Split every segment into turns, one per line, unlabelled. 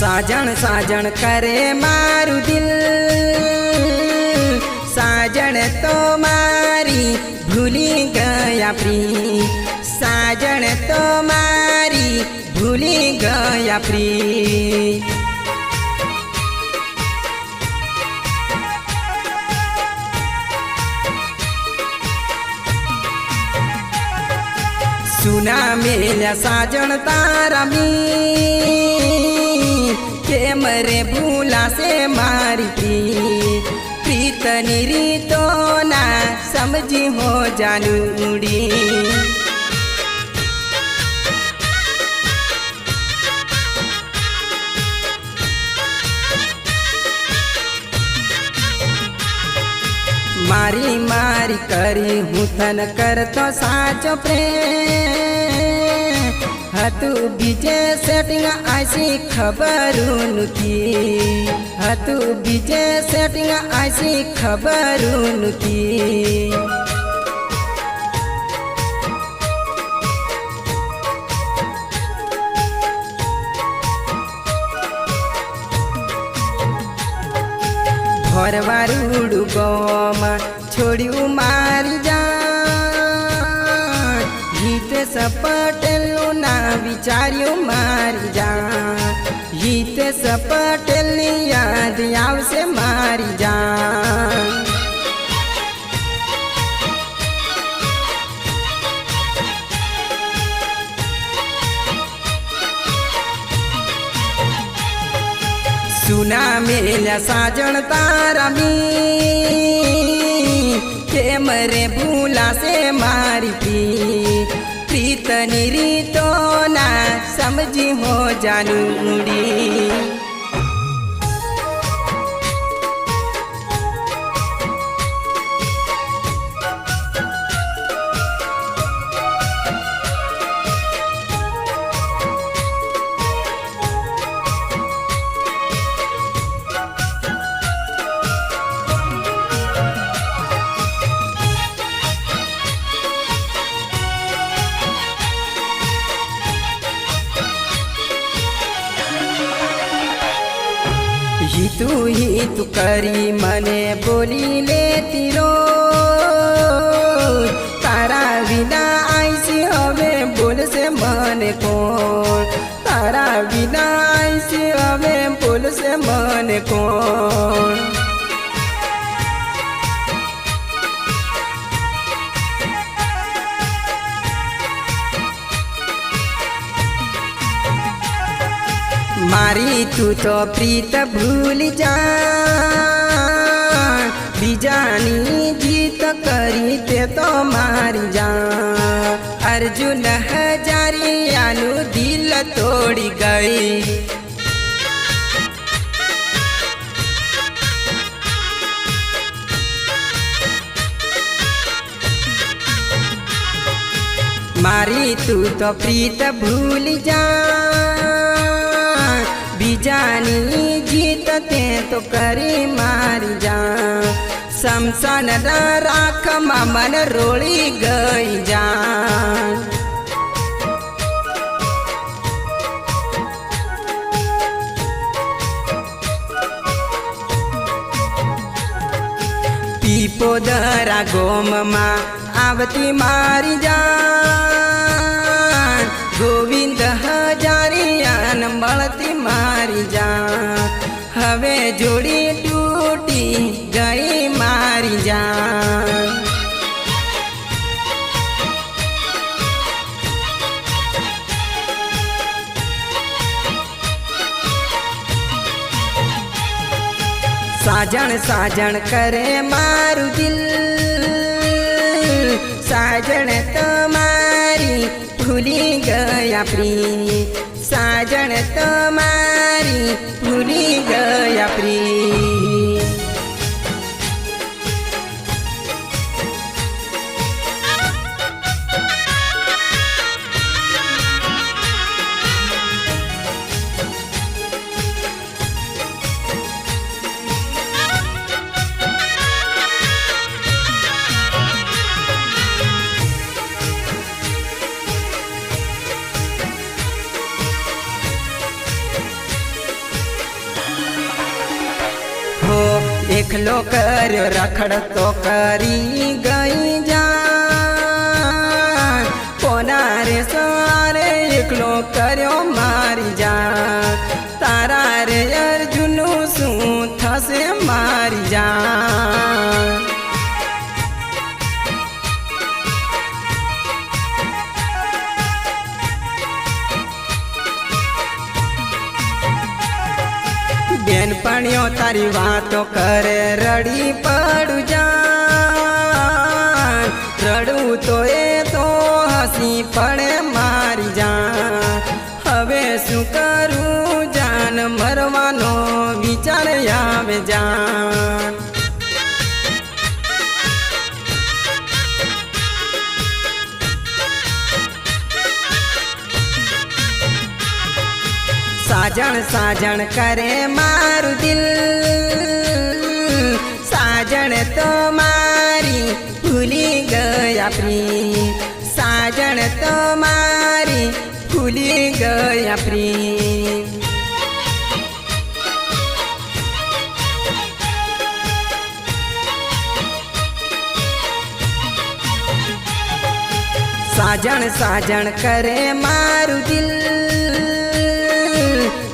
સાજણ સાજણ કરે મારું દિલ. સાજણ તો મારી ભૂલી ગયા પ્રી. સાજણ તો મારી ભૂલી ગયા પ્રી. સુના મેલ્યા સાજણ તારા મી. કેમ રે ભૂલાશે મારી પ્રી પ્રીતની રીતો ના સમજી હો જાનુડી મારી મારી કરી હું તન કરતો સાચો પ્રેમ हतु विजय सेटिंग आसी खबरुन की हतु विजय सेटिंग आसी खबरुन की ঘরবার উড়ু গমা छोड़ी मारी जा પટેલનું ના વિચાર્યું મારી જા હિતેશ પટેલની યાદ આવશે મારી જા સુના મેલ્યા સાજણ તારા મી કેમ રે ભૂલાશે મારી પ્રી પ્રીતની રીતો ના સમજી હો જાનુડી હિતુ તું કરી મને બોલી લેતી રો. તારા વિના આઈસી હવે બોલશે મને કોણ? તારા વિના આઈસી હવે બોલશે મને કોણ? મારી તું તો પ્રીત ભૂલી જા બીજાની જીત કરી તે તો મારી જા અર્જુન હજારિયાનું દિલ તોડી ગઈ મારી તું તો પ્રીત ભૂલી જા બીજાની જીત તે તો કરી મારી જા સમસન રાખમાં મન રોળી ગઈ જા પીપોદરા ગોમમાં આવતી મારી જા ગોવિંદ હજારિયાન મળતી મારી જાન હવે જોડી તૂટી ગઈ મારી જાન. સાજણ સાજણ કરે મારું દિલ. સાજણ તમારી ભૂલી ગયા પ્રી સાજણ તમારી ભૂલી ગયા પ્રી એકલો કર્યો રખડતો કરી ગઈ બેનપણીઓ તારી વાતો કરે રડી પડું જાન સાજણ સાજણ કરે મારું દિલ. સાજણ તો મારી ભૂલી ગયા પ્રી સાજણ તો મારી ભૂલી ગયા પ્રી સાજણ સાજણ કરે મારું દિલ.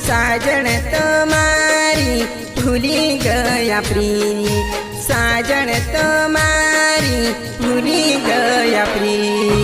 સાજણ તમારી ભૂલી ગયા પ્રી સાજણ તમારી ભૂલી ગયા પ્રી